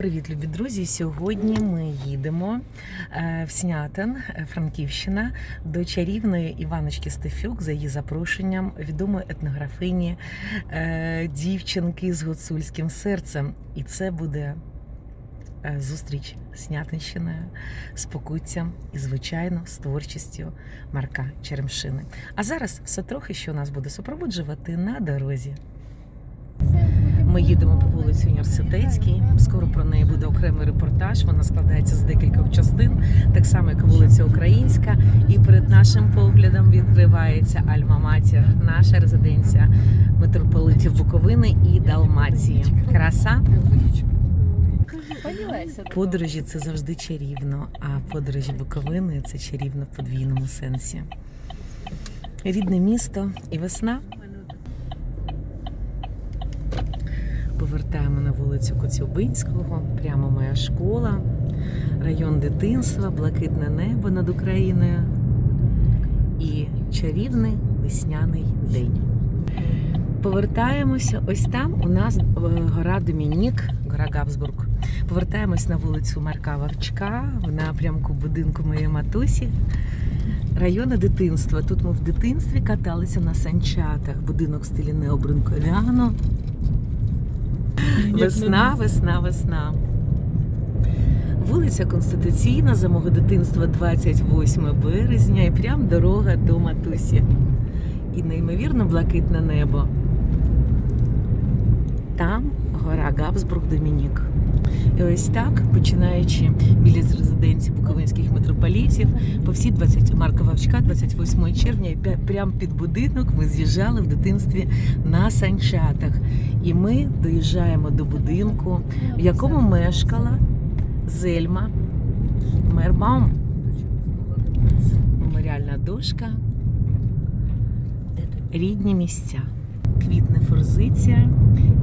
Привіт, любі друзі! Сьогодні ми їдемо е, в Снятин, е, Франківщина, до чарівної Іваночки Стефюк за її запрошенням відомої етнографині е, дівчинки з гуцульським серцем. І це буде зустріч Снятинщиною, з покуттям і, звичайно, з творчістю Марка Черемшини. А зараз все трохи, що нас буде супроводжувати на дорозі. Ми їдемо по вулиці Університетській. Скоро про неї буде окремий репортаж. Вона складається з декількох частин, так само як вулиця Українська. І перед нашим поглядом відкривається Альма-Матір, наша резиденція митрополитів Буковини і Далмації. Краса подорожі це завжди чарівно, а подорожі Буковини це чарівно в подвійному сенсі. Рідне місто і весна. Повертаємо на вулицю Коцюбинського, прямо моя школа, район дитинства, блакитне небо над Україною і чарівний весняний день. Повертаємося. Ось там у нас е, гора Домінік, гора Габсбург. Повертаємось на вулицю Марка Вавчка в напрямку будинку моєї матусі. Райони дитинства. Тут ми в дитинстві каталися на санчатах. Будинок в стилі необринковяно. Весна, весна, весна. Вулиця Конституційна за мого дитинства 28 березня і прям дорога до матусі. І неймовірно блакитне небо. Там гора Габсбург Домінік. І ось так, починаючи біля з резиденції буковинських митрополітів, по всій 20 Марка Вавчка, 28 червня, і прямо під будинок ми з'їжджали в дитинстві на санчатах. І ми доїжджаємо до будинку, в якому мешкала Зельма Мербаум. Меморіальна дошка. Рідні місця. Квітне форзиція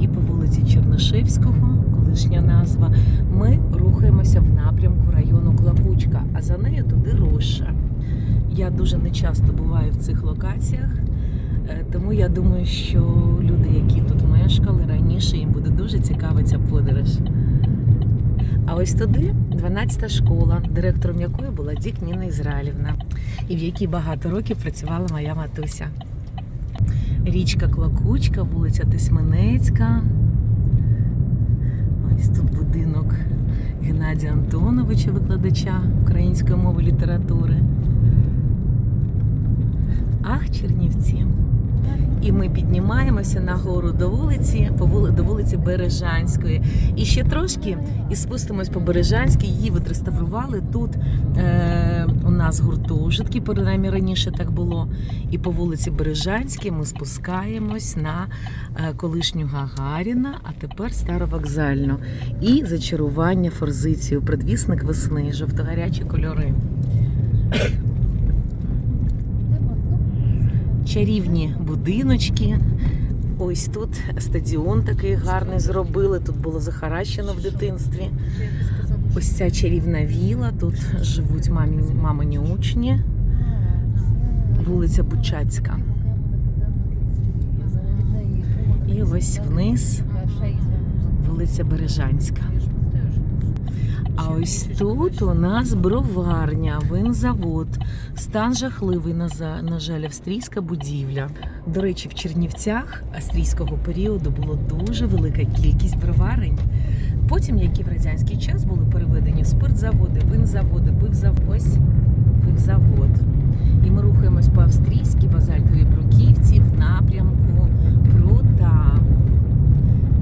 і по вулиці Чернишевського, колишня назва, ми рухаємося в напрямку району Клапучка, а за нею туди Роша. Я дуже нечасто буваю в цих локаціях, е, тому я думаю, що люди, які тут мешкали раніше, їм буде дуже цікава ця подорож. А ось туди 12-та школа, директором якої була Дік Ніна Ізраїлівна, і в якій багато років працювала моя матуся. Річка Клокучка, вулиця Тисменецька. Ось тут будинок Геннадія Антоновича, викладача української мови літератури. Ах, Чернівці. І ми піднімаємося нагору до вулиці, до вулиці Бережанської. І ще трошки і спустимось по Бережанській. Її відреставрували. Тут е, у нас гуртожитки, принаймні раніше так було. І по вулиці Бережанській ми спускаємось на е, колишню Гагаріна, а тепер Старовокзальну. І зачарування форзицію, предвісник весни, жовтогарячі кольори. Чарівні будиночки. Ось тут стадіон такий гарний зробили. Тут було захаращено в дитинстві. Ось ця чарівна віла. Тут живуть мамі, мамині учні. Вулиця Бучацька. І ось вниз вулиця Бережанська. Ось тут у нас броварня, винзавод. Стан жахливий, на, за- на жаль, австрійська будівля. До речі, в Чернівцях австрійського періоду було дуже велика кількість броварень. Потім, які в радянський час були переведені в спиртзаводи, винзаводи, пивзавод, ось пивзавод. І ми рухаємось по австрійській базальтовій бруківці в напрямку Прута.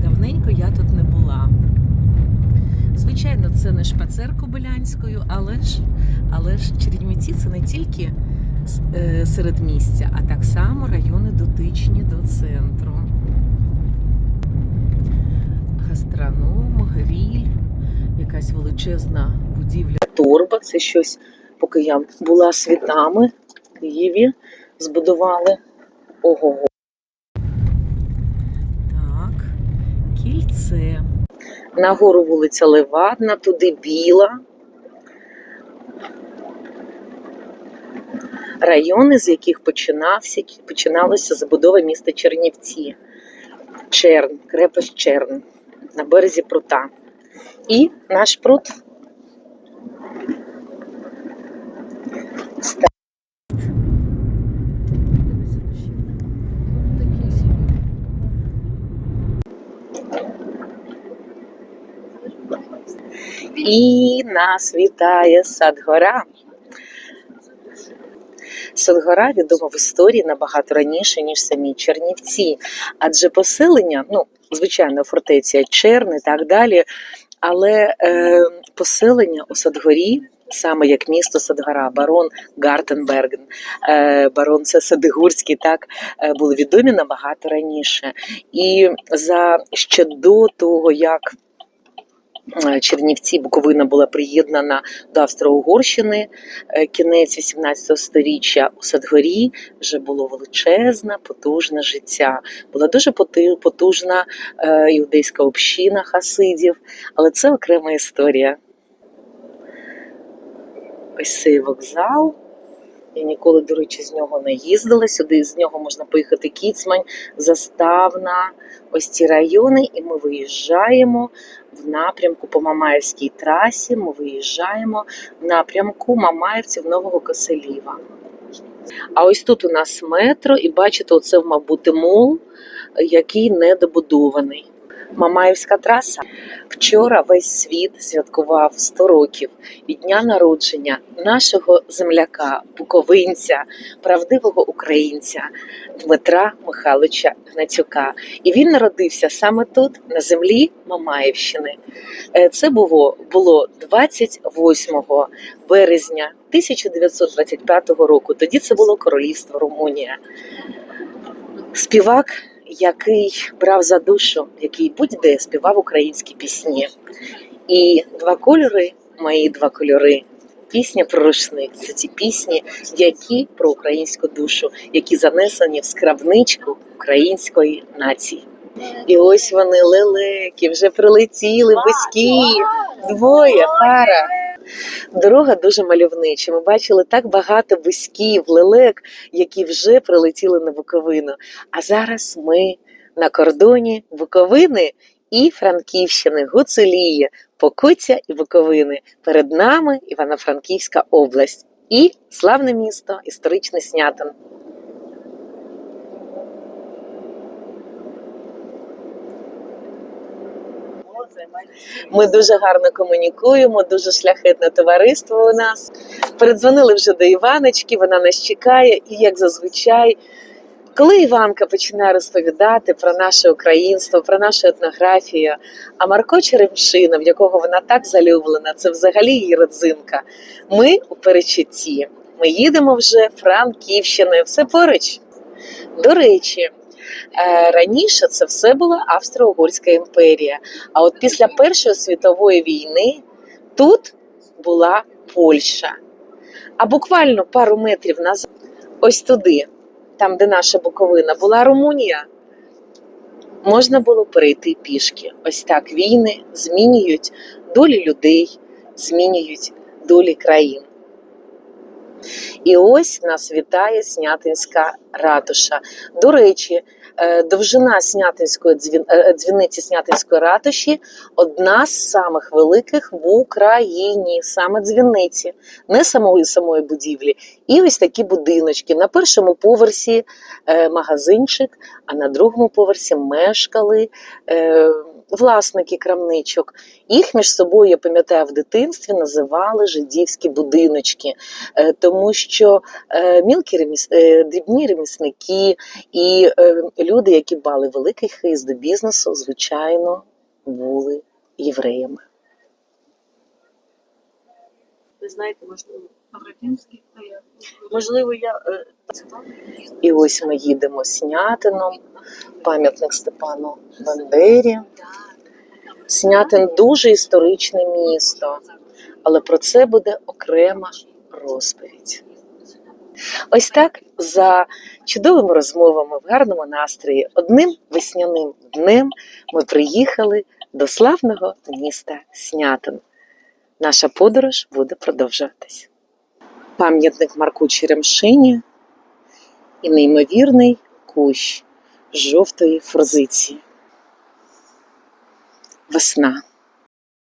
Давненько я тут не була. Звичайно, це не Кобилянською, але ж, але ж Чернівці це не тільки е, середмістя, а так само райони дотичні до центру. Гастроном, гріль, якась величезна будівля. Торба це щось, поки я була світами в Києві, збудували. Ого. Так, кільце. Нагору вулиця Левадна, туди Біла. Райони, з яких починався, починалася забудова міста Чернівці. Черн, крепость Черн на березі прута. І наш пруд. І нас вітає Садгора. Садгора відома в історії набагато раніше, ніж самі Чернівці. Адже поселення, ну, звичайно, фортеця Черни і так далі. Але е, поселення у Садгорі, саме як місто Садгора, барон Гартенберген, е, барон це Садигурський, так е, були відомі набагато раніше. І за ще до того, як Чернівці Буковина була приєднана до Австро-Угорщини е, кінець 18 століття у Садгорі вже було величезне, потужне життя. Була дуже потужна е, іудейська община хасидів, але це окрема історія. Ось цей вокзал. Я ніколи, до речі, з нього не їздила. Сюди з нього можна поїхати Кіцмань, Заставна, ось ці райони, і ми виїжджаємо в напрямку по Мамаївській трасі. Ми виїжджаємо в напрямку Мамаївців Нового Коселіва. А ось тут у нас метро, і бачите, оце, мабуть, мол, який недобудований. Мамаївська траса. Вчора весь світ святкував 100 років від дня народження нашого земляка, буковинця, правдивого українця Дмитра Михайловича Гнатюка. І він народився саме тут, на землі Мамаївщини. Е, Це було, було 28 березня 1925 року. Тоді це було королівство Румунія. Співак, який брав за душу, який будь-де співав українські пісні. І два кольори, мої два кольори. Пісня про рушник це ті пісні, які про українську душу, які занесені в скарбничку української нації. І ось вони лелеки, вже прилетіли близькі, двоє пара. Дорога дуже мальовнича. Ми бачили так багато виськів, лелек, які вже прилетіли на Буковину. А зараз ми на кордоні Буковини і Франківщини, Гуцулії, Покуття і Буковини. Перед нами Івано-Франківська область і славне місто, історичний Снятин. Ми дуже гарно комунікуємо, дуже шляхетне товариство у нас. Передзвонили вже до Іваночки, вона нас чекає, і як зазвичай, коли Іванка починає розповідати про наше українство, про нашу етнографію, а Марко Черемшина, в якого вона так залюблена, це взагалі її родзинка. Ми у перечутті. Ми їдемо вже Франківщиною, все поруч. До речі, раніше це все була Австро-Угорська імперія. А от після Першої світової війни тут була Польща. А буквально пару метрів назад, ось туди, там, де наша Буковина, була Румунія. Можна було перейти пішки. Ось так війни змінюють долі людей, змінюють долі країн. І ось нас вітає Снятинська ратуша. До речі, е, довжина Снятинської дзвін- е, дзвіниці Снятинської ратуші одна з самих великих в Україні, саме дзвіниці, не самої самої будівлі. І ось такі будиночки. На першому поверсі е, магазинчик, а на другому поверсі мешкали е, власники крамничок. Їх між собою, я пам'ятаю, в дитинстві називали жидівські будиночки, е, тому що е, мілкі реміс... е, дрібні ремісники і люди, які мали великий хист до бізнесу, звичайно, були євреями. Ви знаєте, можливо, Бородінський, я можливо, я І ось ми їдемо Снятином, пам'ятник Степану Бандері. Снятин дуже історичне місто, але про це буде окрема розповідь. Ось так за чудовими розмовами в гарному настрої, одним весняним днем ми приїхали до славного міста Снятин. Наша подорож буде продовжуватись. Пам'ятник Марку Черемшині і неймовірний кущ жовтої форзиції. Весна.